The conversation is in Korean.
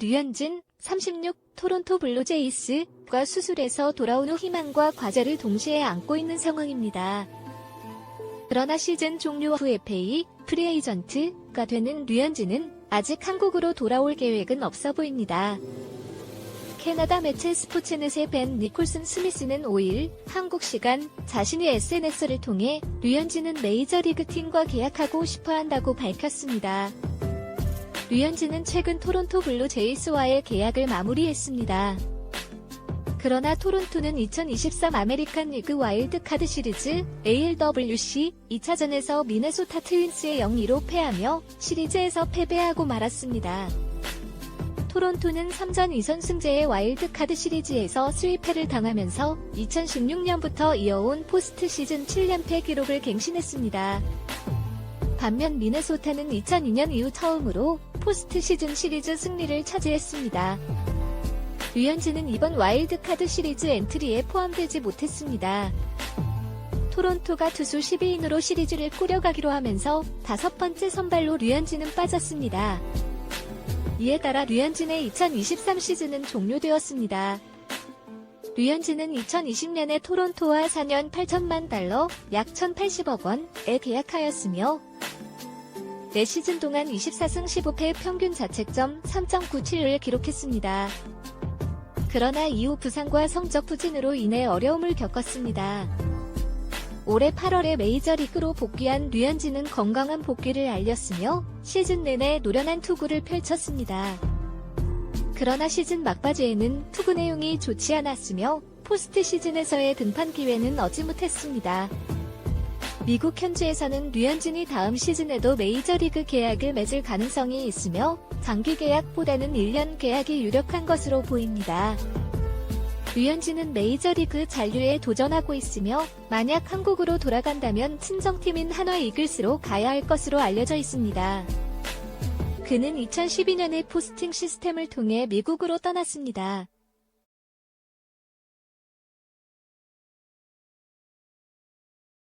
류현진 36 토론토 블루제이스과 수술에서 돌아온 후 희망과 과제를 동시에 안고 있는 상황입니다. 그러나 시즌 종료 후 FA 프리에이전트가 되는 류현진은 아직 한국으로 돌아올 계획은 없어 보입니다. 캐나다 매체 스포츠넷의 벤 니콜슨 스미스는 5일 한국 시간 자신이 SNS를 통해 류현진은 메이저리그 팀과 계약하고 싶어 한다고 밝혔습니다. 류현진은 최근 토론토 블루 제이스와의 계약을 마무리했습니다. 그러나 토론토는 2023 아메리칸 리그 와일드 카드 시리즈 ALWC 2차전에서 미네소타 트윈스에 0-2로 패하며 시리즈에서 패배하고 말았습니다. 토론토는 3전 2선 승제의 와일드 카드 시리즈에서 수입패를 당하면서 2016년부터 이어온 포스트 시즌 7連패 기록을 갱신했습니다. 반면 미네소타는 2002년 이후 처음으로 포스트 시즌 시리즈 승리를 차지했습니다. 류현진은 이번 와일드카드 시리즈 엔트리에 포함되지 못했습니다. 토론토가 투수 12인으로 시리즈를 꾸려가기로 하면서 다섯 번째 선발로 류현진은 빠졌습니다. 이에 따라 류현진의 2023 시즌은 종료되었습니다. 류현진은 2020년에 토론토와 4년 8천만 달러, 약 1,080억 원에 계약하였으며 4시즌 동안 24승 15패 평균 자책점 3.97을 기록했습니다. 그러나 이후 부상과 성적 부진으로 인해 어려움을 겪었습니다. 올해 8월에 메이저리그로 복귀한 류현진은 건강한 복귀를 알렸으며 시즌 내내 노련한 투구를 펼쳤습니다. 그러나 시즌 막바지에는 투구 내용이 좋지 않았으며 포스트 시즌에서의 등판 기회는 얻지 못했습니다. 미국 현지에서는 류현진이 다음 시즌에도 메이저리그 계약을 맺을 가능성이 있으며 장기 계약보다는 1년 계약이 유력한 것으로 보입니다. 류현진은 메이저리그 잔류에 도전하고 있으며 만약 한국으로 돌아간다면 친정팀인 한화 이글스로 가야 할 것으로 알려져 있습니다. 그는 2012년에 포스팅 시스템을 통해 미국으로 떠났습니다.